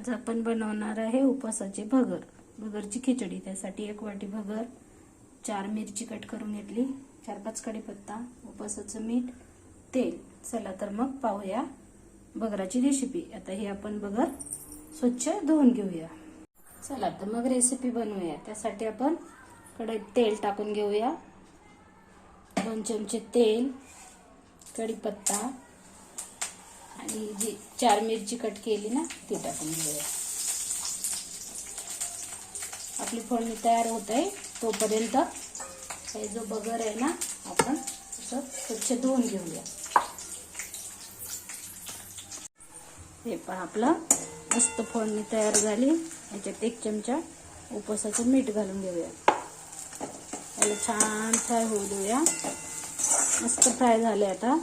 आज आपण बनवणार आहे उपवासाचे भगर. भगरची खिचडी. त्यासाठी एक वाटी भगर चार मिरची कट करून घेतली चार पाच कढीपत्ता उपवासाचं मीठ तेल. चला तर मग पाहूया भगराची रेसिपी आता ही आपण भगर स्वच्छ धुवून घेऊया. चला तर मग रेसिपी बनवूया. त्यासाठी आपण कढईत तेल टाकून घेऊया. दोन चमचे तेल कढीपत्ता आणि जी चार मिरची कट केली ना ती टाकून घेऊया. आपली फोडणी तयार होत आहे तोपर्यंत हे जो बगर आहे ना आपण असं स्वच्छ धुवून घेऊया. हे पण आपलं मस्त फोडणी तयार झाली. याच्यात एक चमचा उपवासाचं मीठ घालून घेऊया. याला छान फ्राय होऊ देऊया. मस्त फ्राय झाले आता.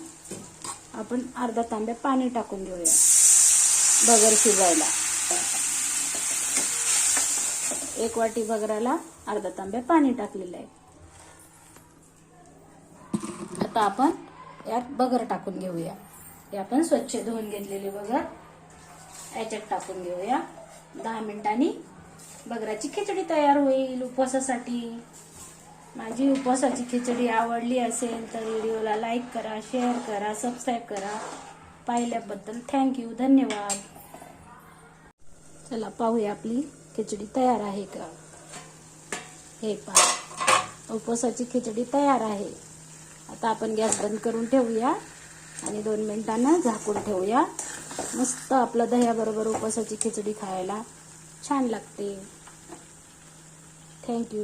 आपण अर्धा तांब्या पाणी टाकून घेऊया. बगर शिजायला. एक वाटी बगराला अर्धा तांब्या पाणी टाकलेलं आहे. आता आपण यात बगर टाकून घेऊया. हे आपण स्वच्छ धुवून घेतलेले बगर याच्यात टाकून घेऊया. दहा मिनिटांनी बगराची खिचडी तयार होईल उपवासासाठी. माझी उपवासाची खिचडी आवडली असेल तर व्हिडिओला लाईक करा शेअर करा सबस्क्राईब करा. पाहिल्याबद्दल थँक्यू धन्यवाद. चला पाहूया आपली खिचडी तयार आहे का? हे पहा उपवासाची खिचडी तयार आहे. आता आपण गॅस बंद करून ठेवूया आणि दोन मिनिटांना झाकून ठेवूया. मस्त आपलं दह्याबरोबर उपवासाची खिचडी खायला छान लागते. थँक्यू